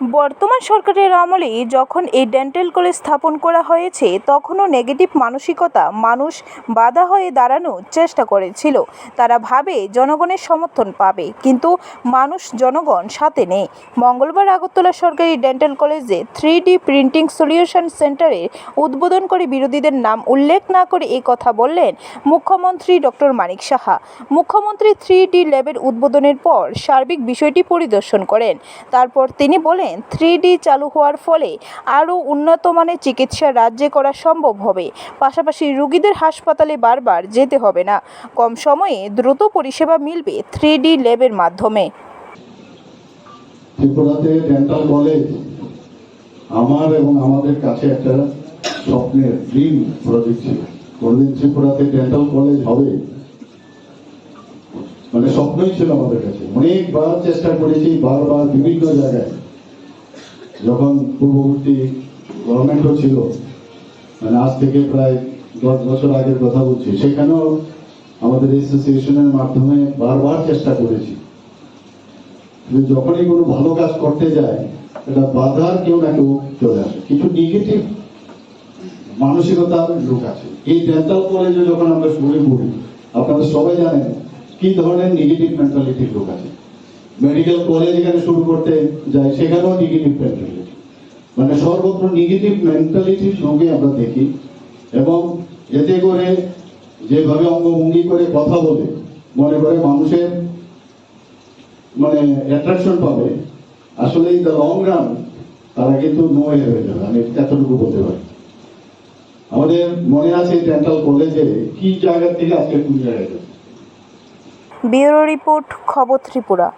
বর্তমান সরকারের আমলে যখন এই ডেন্টাল কলেজ স্থাপন করা হয়েছে, তখনও নেগেটিভ মানসিকতা মানুষ বাধা হয়ে দাঁড়ানোর চেষ্টা করেছিল। তারা ভাবে জনগণের সমর্থন পাবে, কিন্তু মানুষ জনগণ সাথে নেই। মঙ্গলবার আগরতলা সরকারি ডেন্টাল কলেজে থ্রি ডি প্রিন্টিং সলিউশন সেন্টারের উদ্বোধন করে বিরোধীদের নাম উল্লেখ না করে এই কথা বললেন মুখ্যমন্ত্রী ডক্টর মানিক সাহা। মুখ্যমন্ত্রী থ্রি ডি ল্যাবের উদ্বোধনের পর সার্বিক বিষয়টি পরিদর্শন করেন। তারপর তিনি বলেন থ্রি চালু হওয়ার ফলে আরও উন্নত মানের চিকিৎসা রাজ্যে করা সম্ভব হবে। পাশাপাশি রুগীদের হাসপাতালে বারবার যেতে হবে না। কম সময়ে দ্রুত পরিষেবা মিলবে থ্রি ডি ল্যাবের মাধ্যমে। ত্রিপুরাতে ডেন্টাল কলেজ আমার এবং আমাদের কাছে একটা স্বপ্নের ড্রিম প্রজেক্ট ছিল। কোনদিন ত্রিপুরাতে ডেন্টাল কলেজ হবে? মানে স্বপ্নই ছিল আমাদের কাছে। অনেকবার চেষ্টা করেছি, বারবার বিভিন্ন জায়গায়। যখন পূর্ববর্তী গভর্নমেন্টও ছিল মানে আজ থেকে প্রায় দশ বছর আগের কথা বলছি, সেখানেও আমাদের অ্যাসোসিয়েশনের মাধ্যমে বারবার চেষ্টা করেছি। যখনই কোনো ভালো কাজ করতে যায়, এটা বাধার কেউ না কেউ চলে আসে। কিছু নেগেটিভ মানসিকতার লোক আছে। এই ডেন্টাল কলেজে যখন আমরা শুরু করি আপনারা সবাই জানেন কি ধরনের নেগেটিভ মেন্টালিটির লোক আছে। মেডিকেল কলেজ এখানে শুরু করতে যায়, সেখানেও নেগেটিভ মেন্টালিটি মানে সর্বত্র নেগেটিভ মেন্টালিটির সঙ্গে আমরা দেখি। এবং এতে করে যেভাবে অঙ্গভঙ্গি করে কথা বলে, মনে করে মানুষের মানে অ্যাট্রাকশন পাবে আসলে ইন দ্য লং রান তারা কিন্তু নো হয়ে যাবে। আমি এতটুকু বলতে পারি। আমাদের মনে আছে ডেন্টাল কলেজে কি জায়গা থেকে আজকে কোন জায়গায় ব্যুরো রিপোর্ট খবর ত্রিপুরা।